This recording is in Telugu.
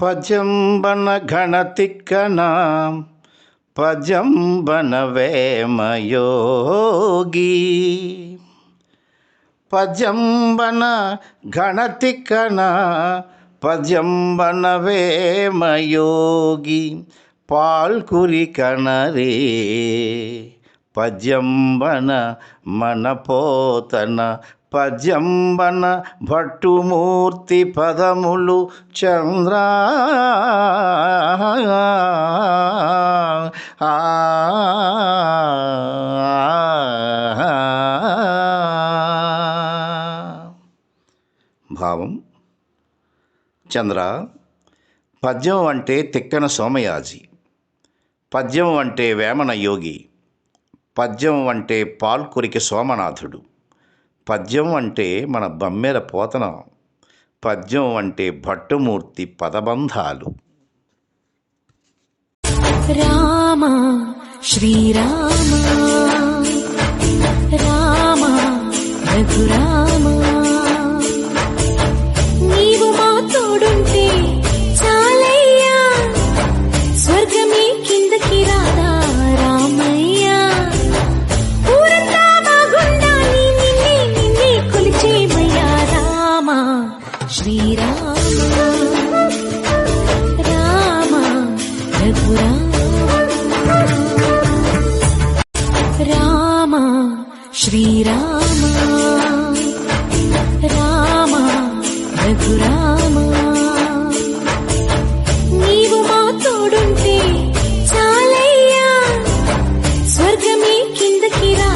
పజంబన గణతిక్కనాం పజంబన వేమయోగి పజంబన గణతిక్కనా పజంబన వేమయోగి పాల్కురి కనరే పద్యంబన మనపోతన పద్యంబన భట్టుమూర్తి పదములు చంద్ర. భావం చంద్ర పద్యం అంటే తిక్కన సోమయాజి. పద్యం అంటే వేమన యోగి పద్యం అంటే పాల్కురికి సోమనాథుడు పద్యం అంటే మన బమ్మెర పోతన పద్యం అంటే భట్టుమూర్తి పదబంధాలు. రామ శ్రీరామ రామ రఘురా కిందకి రాదా రామయ్యా. ఊరంతా బాగుండాలి నిన్నే నిన్నే కొలిచేమయ్యా రామ. శ్రీరామ రామ రఘురామ రామ శ్రీరామ. కిందకి రాదా